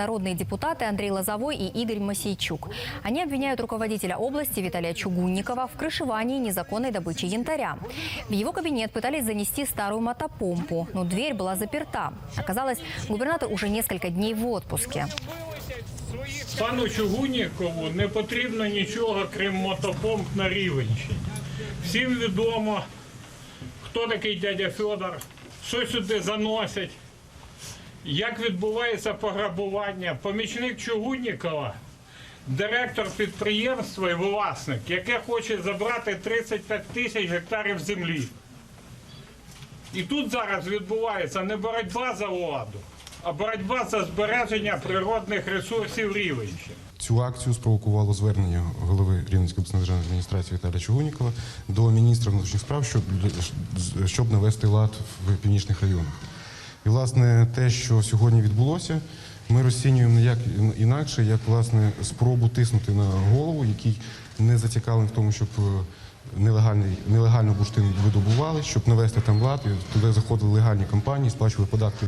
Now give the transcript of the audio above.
народные депутаты Андрей Лозовой и Игорь Масейчук. Они обвиняют руководителя области Виталия Чугунникова в крышевании незаконной добычи янтаря. В его кабинет пытались занести старую мотопомпу, но дверь была заперта. Оказалось, губернатор уже несколько дней в отпуске. Пану Чугуннікову не потрібно нічого, крім мотопомп на Рівенщині. Всім відомо, хто такий дядя Федор, що сюди заносять, Як відбувається пограбування. Помічник Чугуннікова, директор підприємства і власник, яке хоче забрати 35 тисяч гектарів землі. І тут зараз відбувається не боротьба за владу, а боротьба за збереження природних ресурсів Рівенщини. Цю акцію спровокувало звернення голови Рівненської обласної державної адміністрації Віталія Чугунікова до міністра внутрішніх справ, щоб, щоб навести лад в північних районах. І власне те, що сьогодні відбулося, ми розцінюємо як інакше, як власне спробу тиснути на голову, який не зацікавлений в тому, щоб е, нелегальний нелегальну бурштин видобували, щоб навести там лад, туди заходили легальні компанії, сплачували податки.